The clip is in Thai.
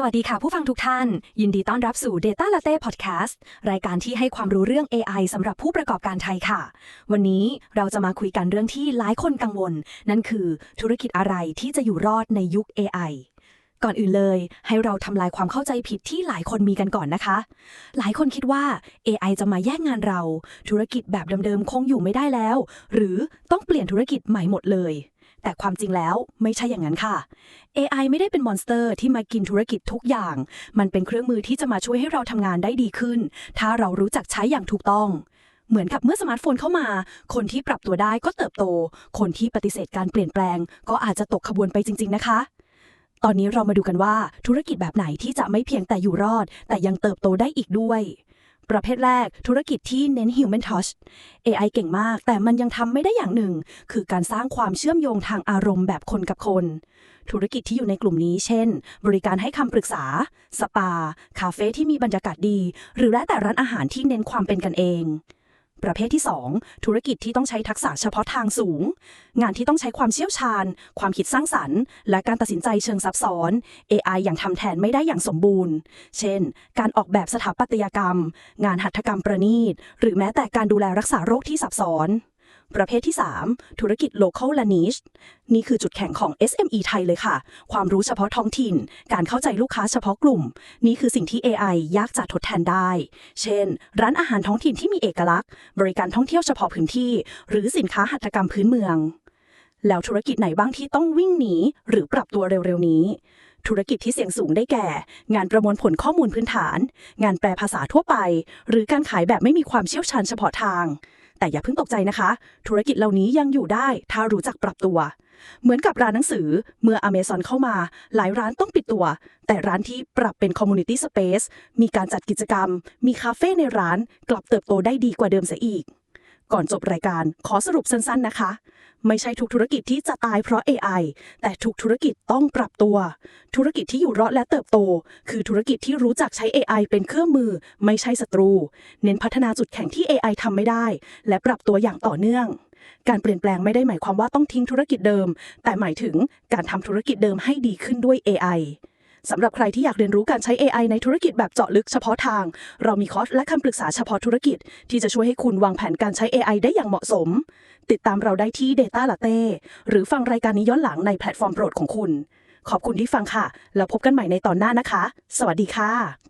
สวัสดีค่ะผู้ฟังทุกท่าน ยินดีต้อนรับสู่ Data Latte Podcast รายการที่ให้ความรู้เรื่อง AI สำหรับผู้ประกอบการไทยค่ะ วันนี้เราจะมาคุยกันเรื่องที่หลายคนกังวล นั่นคือธุรกิจอะไรที่จะอยู่รอดในยุค AI ก่อนอื่นเลย ให้เราทำลายความเข้าใจผิดที่หลายคนมีกันก่อนนะคะ หลายคนคิดว่า AI จะมาแย่งงานเรา ธุรกิจแบบเดิมๆคงอยู่ไม่ได้แล้ว หรือต้องเปลี่ยนธุรกิจใหม่หมดเลย แต่ความจริงแล้วไม่ใช่อย่างนั้นค่ะ AI ไม่ได้เป็นมอนสเตอร์ที่มากินธุรกิจทุกอย่าง มันเป็นเครื่องมือที่จะมาช่วยให้เราทำงานได้ดีขึ้น ถ้าเรารู้จักใช้อย่างถูกต้องเหมือนกับเมื่อสมาร์ทโฟนเข้ามา คนที่ปรับตัวได้ก็เติบโต คนที่ปฏิเสธการเปลี่ยนแปลง ก็อาจจะตกขบวนไปจริง ๆ นะคะ ตอนนี้เรามาดูกันว่าธุรกิจแบบไหนที่จะไม่เพียงแต่อยู่รอด แต่ยังเติบโตได้อีกด้วย ประเภทแรก ธุรกิจที่เน้น human touch AI เก่งมาก แต่มันยังทำไม่ได้อย่างหนึ่ง คือการสร้างความเชื่อมโยงทางอารมณ์แบบคนกับคน ธุรกิจที่อยู่ในกลุ่มนี้ เช่น บริการให้คำปรึกษา สปา คาเฟ่ที่มีบรรยากาศดี หรือแม้แต่ร้านอาหารที่เน้นความเป็นกันเอง ประเภทที่ 2 ธุรกิจที่ต้องใช้ทักษะเฉพาะทางสูง งานที่ต้องใช้ความเชี่ยวชาญ ความคิดสร้างสรรค์ และการตัดสินใจเชิงซับซ้อน AI อย่างทำแทนไม่ได้อย่างสมบูรณ์ เช่น การออกแบบสถาปัตยกรรม งานหัตถกรรมประณีต หรือแม้แต่การดูแลรักษาโรคที่ซับซ้อน ประเภทที่ 3 ธุรกิจ local และ niche นี่คือจุดแข็งของ SME ไทยเลยค่ะ ความรู้เฉพาะท้องถิ่น การเข้าใจลูกค้าเฉพาะกลุ่ม นี่คือสิ่งที่ AI ยากจะทดแทนได้ เช่น ร้านอาหารท้องถิ่นที่มีเอกลักษณ์ บริการท่องเที่ยวเฉพาะพื้นที่ หรือสินค้าหัตถกรรมพื้นเมือง แล้วธุรกิจไหนบ้างที่ต้องวิ่งหนีหรือปรับตัวเร็วๆนี้ธุรกิจที่เสี่ยงสูงได้แก่ งานประมวลผลข้อมูลพื้นฐาน งานแปลภาษาทั่วไป หรือการขายแบบไม่มีความเชี่ยวชาญเฉพาะทาง แต่อย่าเพิ่งตกใจนะคะ ธุรกิจเหล่านี้ยังอยู่ได้ ถ้ารู้จักปรับตัว เหมือนกับร้านหนังสือ เมื่ออเมซอนเข้ามา หลายร้านต้องปิดตัว แต่ร้านที่ปรับเป็นคอมมูนิตี้สเปซมีการจัดกิจกรรม มีคาเฟ่ในร้าน กลับเติบโตได้ดีกว่าเดิมเสียอีก ก่อนจบรายการขอสรุปสั้นๆนะคะ ไม่ใช่ทุกธุรกิจที่จะตายเพราะ AI แต่ทุกธุรกิจต้องปรับตัว ธุรกิจที่อยู่รอดและเติบโต คือธุรกิจที่รู้จักใช้ AI เป็นเครื่องมือ ไม่ใช่ศัตรู เน้นพัฒนาจุดแข็งที่ AI ทำไม่ได้ และปรับตัวอย่างต่อเนื่อง การเปลี่ยนแปลงไม่ได้หมายความว่าต้องทิ้งธุรกิจเดิม แต่หมายถึงการทำธุรกิจเดิมให้ดีขึ้นด้วย AI สำหรับใครที่อยากเรียนรู้การใช้ AI ในธุรกิจแบบเจาะลึกเฉพาะทาง เรามีคอร์สและคำปรึกษาเฉพาะธุรกิจ ที่จะช่วยให้คุณวางแผนการใช้ AI ได้อย่างเหมาะสม ติดตามเราได้ที่ Data Latte หรือฟังรายการนี้ย้อนหลังในแพลตฟอร์มโปรดของคุณ ขอบคุณที่ฟังค่ะ แล้วพบกันใหม่ในตอนหน้านะคะ สวัสดีค่ะ